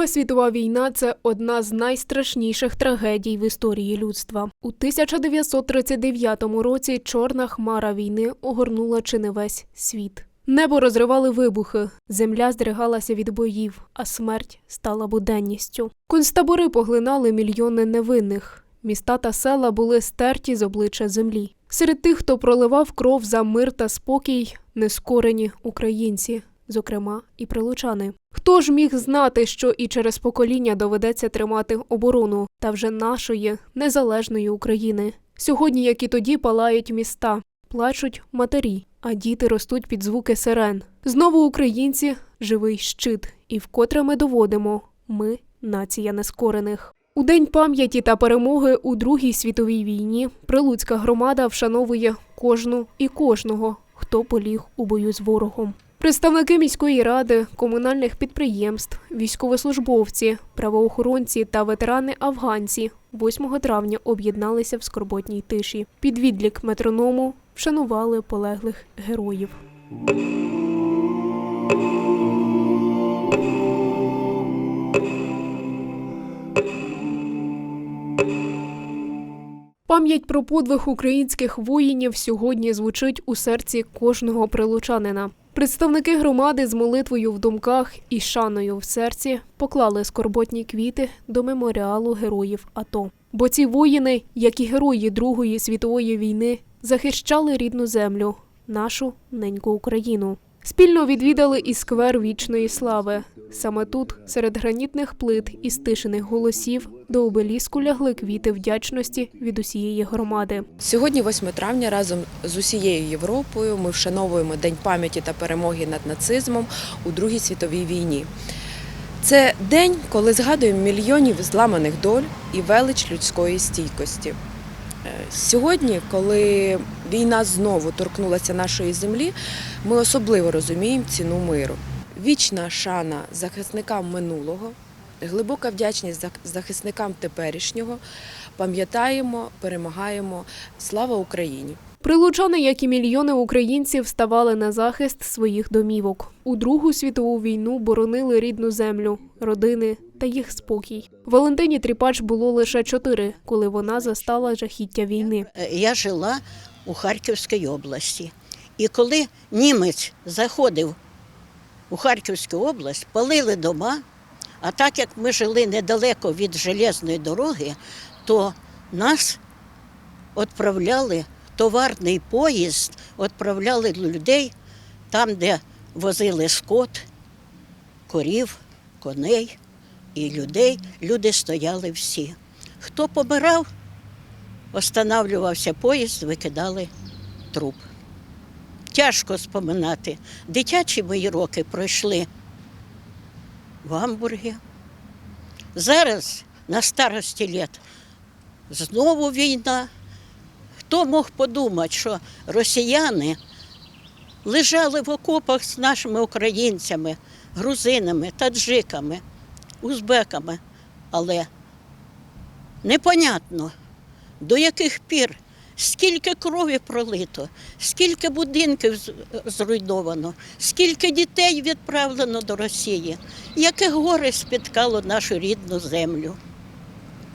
Друга світова війна це одна з найстрашніших трагедій в історії людства. У 1939 році чорна хмара війни огорнула чи не весь світ. Небо розривали вибухи, земля здригалася від боїв, а смерть стала буденністю. Концтабори поглинали мільйони невинних. Міста та села були стерті з обличчя землі. Серед тих, хто проливав кров за мир та спокій, нескорені українці, зокрема і прилучани. Хто ж міг знати, що і через покоління доведеться тримати оборону та вже нашої незалежної України? Сьогодні, як і тоді, палають міста, плачуть матері, а діти ростуть під звуки сирен. Знову українці живий щит, і вкотре ми доводимо ми нація нескорених. У день пам'яті та перемоги у Другій світовій війні прилуцька громада вшановує кожну і кожного, хто поліг у бою з ворогом. Представники міської ради, комунальних підприємств, військовослужбовці, правоохоронці та ветерани-афганці 8 травня об'єдналися в скорботній тиші. Під відлік метроному вшанували полеглих героїв. Пам'ять про подвиг українських воїнів сьогодні звучить у серці кожного прилучанина. Представники громади з молитвою в думках і шаною в серці поклали скорботні квіти до меморіалу героїв АТО. Бо ці воїни, як і герої Другої світової війни, захищали рідну землю, нашу неньку Україну. Спільно відвідали і сквер вічної слави. Саме тут, серед гранітних плит і стишених голосів, до обеліску лягли квіти вдячності від усієї громади. Сьогодні, 8 травня, разом з усією Європою ми вшановуємо День пам'яті та перемоги над нацизмом у Другій світовій війні. Це день, коли згадуємо мільйонів зламаних доль і велич людської стійкості. Сьогодні, коли війна знову торкнулася нашої землі, ми особливо розуміємо ціну миру. Вічна шана захисникам минулого, глибока вдячність зах- захисникам теперішнього. Пам'ятаємо, перемагаємо. Слава Україні! Прилучани, як і мільйони українців, ставали на захист своїх домівок. У Другу світову війну боронили рідну землю, родини та їх спокій. Валентині Тріпач було лише чотири, коли вона застала жахіття війни. Е, Я жила у Харківській області. І коли німець заходив у Харківську область, палили дома, а так як ми жили недалеко від железної дороги, то нас відправляли товарний поїзд, відправляли людей там, де возили скот, корів, коней і людей. Люди стояли всі. Хто помирав, Останавлювався поїзд, викидали труп. Тяжко споминати. Дитячі мої роки пройшли в Гамбургі. Зараз на старості літ знову війна. Хто мог подумати, що росіяни лежали в окопах з нашими українцями, грузинами, таджиками, узбеками, але непонятно, до яких пір, скільки крові пролито, скільки будинків зруйновано, скільки дітей відправлено до Росії, яке горе спіткало нашу рідну землю.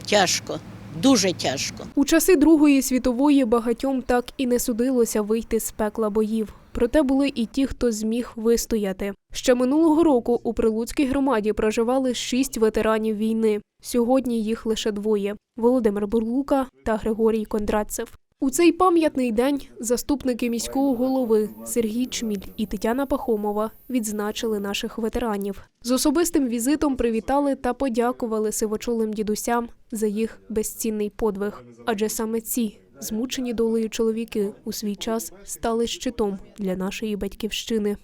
Тяжко, дуже тяжко. У часи Другої світової багатьом так і не судилося вийти з пекла боїв. Проте були і ті, хто зміг вистояти. Ще минулого року у Прилуцькій громаді проживали шість ветеранів війни. Сьогодні їх лише двоє: Володимир Бурлука та Григорій Кондрадцев. У цей пам'ятний день заступники міського голови Сергій Чміль і Тетяна Пахомова відзначили наших ветеранів. З особистим візитом привітали та подякували сивочолим дідусям за їх безцінний подвиг. Адже саме ці змучені долею чоловіки у свій час стали щитом для нашої батьківщини.